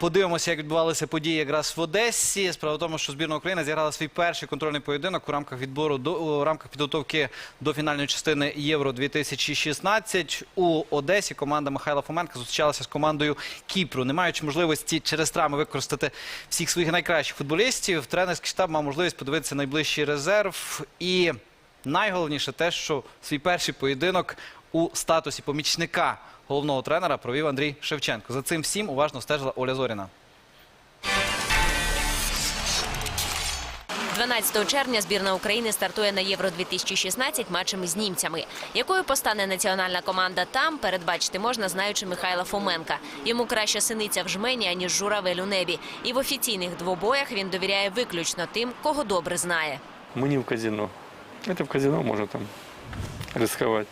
подивимося, як відбувалися події якраз в Одесі. Справа в тому, що збірна України зіграла свій перший контрольний поєдинок у рамках відбору до у рамках підготовки до фінальної частини Євро 2016 у Одесі. Команда Михайла Фоменка зустрічалася з командою Кіпру. Не маючи можливості через травми використати всіх своїх найкращих футболістів, тренерський штаб мав можливість подивитися найближчий резерв. І найголовніше те, що свій перший поєдинок у статусі помічника головного тренера провів Андрій Шевченко. За цим всім уважно стежила Оля Зоріна. 12 червня збірна України стартує на Євро 2016 матчами з німцями. Якою постане національна команда там, передбачити можна, знаючи Михайла Фоменка. Йому краще синиця в жмені, аніж журавель у небі. І в офіційних двобоях він довіряє виключно тим, кого добре знає. Мы не в казино. Это в казино можно там рисковать.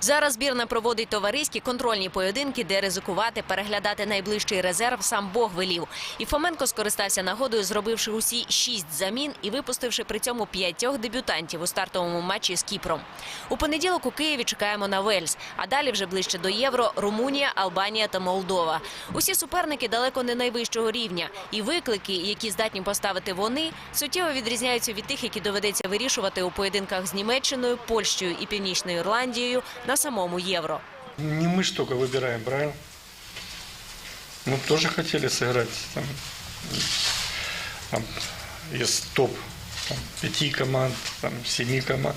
Зараз збірна проводить товариські контрольні поєдинки, де ризикувати, переглядати найближчий резерв сам Бог велів. І Фоменко скористався нагодою, зробивши усі шість замін і випустивши при цьому п'ятьох дебютантів у стартовому матчі з Кіпром. У понеділок у Києві чекаємо на Вельс, а далі вже ближче до євро Румунія, Албанія та Молдова. Усі суперники далеко не найвищого рівня, і виклики, які здатні поставити вони, суттєво відрізняються від тих, які доведеться вирішувати у поєдинках з Німеччиною, Польщею і Північною Ірландією на самому евро. Не мы ж тільки вибираємо, правильно? Мы тоже хотели сыграть там, там із топ там, п'яти команд, там, семи команд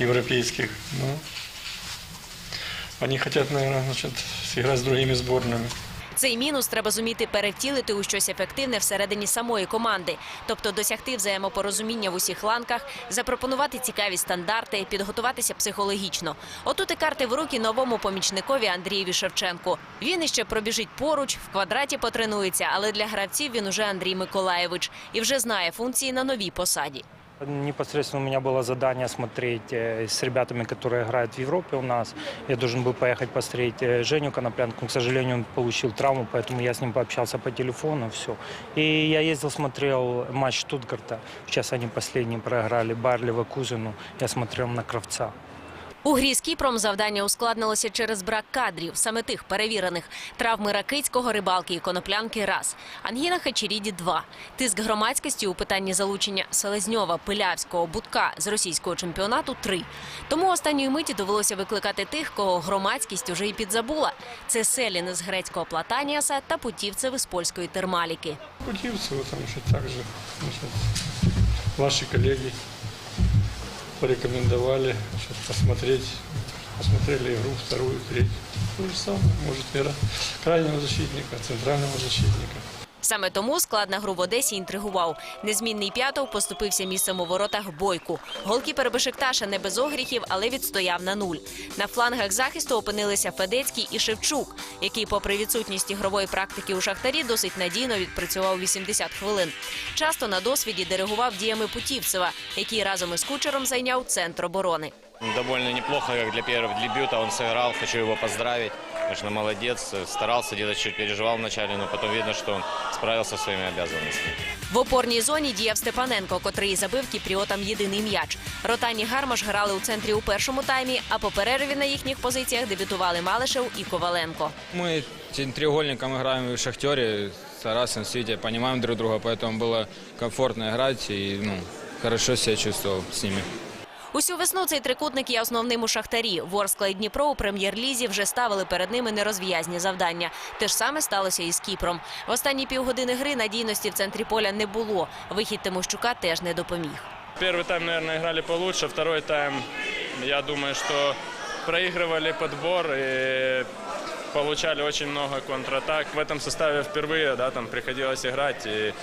европейских. Ну, вони хочуть, мабуть, значить, зіграти з іншими зборними. Цей мінус треба зуміти перевтілити у щось ефективне всередині самої команди, тобто досягти взаємопорозуміння в усіх ланках, запропонувати цікаві стандарти, підготуватися психологічно. Отут і карти в руки новому помічникові Андрієві Шевченку. Він іще пробіжить поруч, в квадраті потренується, але для гравців він уже Андрій Миколаєвич і вже знає функції на новій посаді. Непосредственно у меня было задание смотреть э, с ребятами, которые играют в Европе у нас. Я должен был поехать посмотреть э, Женю Коноплянку. К сожалению, он получил травму, поэтому я с ним пообщался по телефону, все. И я ездил, смотрел матч Штутгарта. Сейчас они последние проиграли Барлева Кузину. Я смотрел на Кравца. У грі з Кіпром завдання ускладнилося через брак кадрів, саме тих перевірених. Травми Ракицького, Рибалки і Коноплянки – раз. Ангіна Хачеріді – два. Тиск громадськості у питанні залучення Селезньова, Пилявського, Будка з російського чемпіонату – три. Тому останньої миті довелося викликати тих, кого громадськість уже і підзабула. Це Селін з грецького Платаніаса та Путівцев з польської Термаліки. Путивцева там еще так же. значит, ваши коллеги порекомендовали сейчас посмотреть, посмотрели игру вторую, третью. То же самое, может, мира крайнего защитника, центрального защитника. Саме тому склад на гру в Одесі інтригував. Незмінний п'ятов поступився місцем у воротах бойку. Голкіпер Бешикташа не без огріхів, але відстояв на нуль. На флангах захисту опинилися Федецький і Шевчук, який, попри відсутність ігрової практики у шахтарі, досить надійно відпрацював 80 хвилин. Часто на досвіді диригував діями Путівцева, який разом із кучером зайняв центр оборони. Довольно неплохо, как для первого дебюта он сыграл. Хочу его поздравить. Конечно, молодец. Старался, где-то чуть переживал вначале, но потом видно, что он справился со своими обязанностями. В опорній зоні діяв Степаненко, котрий забив кіпріотам єдиний м'яч. Ротані Гармаш грали у центрі у першому таймі, а по перерві на їхніх позиціях дебютували Малишев і Коваленко. Мы этим треугольником играем и в «Шахтере», с Тарасом, с Витей, понимаем друг друга, поэтому было комфортно играть и ну, хорошо себя чувствовал с ними. Усю весну цей трикутник є основним у шахтарі. Ворскла і Дніпро у прем'єр-лізі вже ставили перед ними нерозв'язні завдання. Те ж саме сталося і з Кіпром. В останні півгодини гри надійності в центрі поля не було. Вихід Тимощука теж не допоміг. Первый тайм, наверное, играли получше. Второй тайм, я думаю, что проигрывали подбор и получали очень много контратак. В этом составе впервые, да, там приходилось играть и э,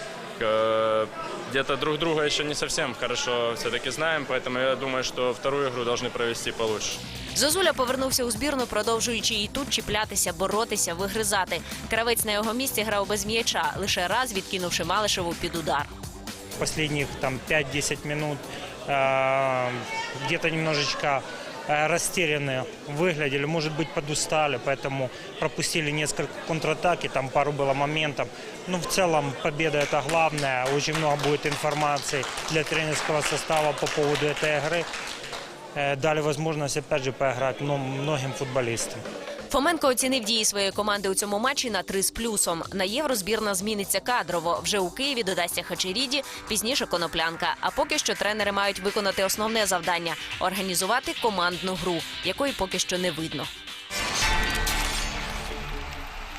где-то друг друга еще не совсем хорошо все-таки знаем, поэтому я думаю, что вторую игру должны провести получше. Зозуля повернувся у збірну, продовжуючи і тут чіплятися, боротися, вигризати. Кравець на його місці грав без м'яча, лише раз відкинувши Малишеву під удар. Последних там 5-10 минут э, где-то немножечко э, растерянные выглядели, может быть, подустали, поэтому пропустили несколько контратак, и там пару было моментов. Ну, в целом, победа – это главное. Очень много будет информации для тренерского состава по поводу этой игры. Э, Дали возможность, опять же, поиграть ну, многим футболистам. Фоменко оцінив дії своєї команди у цьому матчі на 3 з плюсом. На євро збірна зміниться кадрово. Вже у Києві додасться Хачеріді, пізніше Коноплянка. А поки що тренери мають виконати основне завдання організувати командну гру, якої поки що не видно.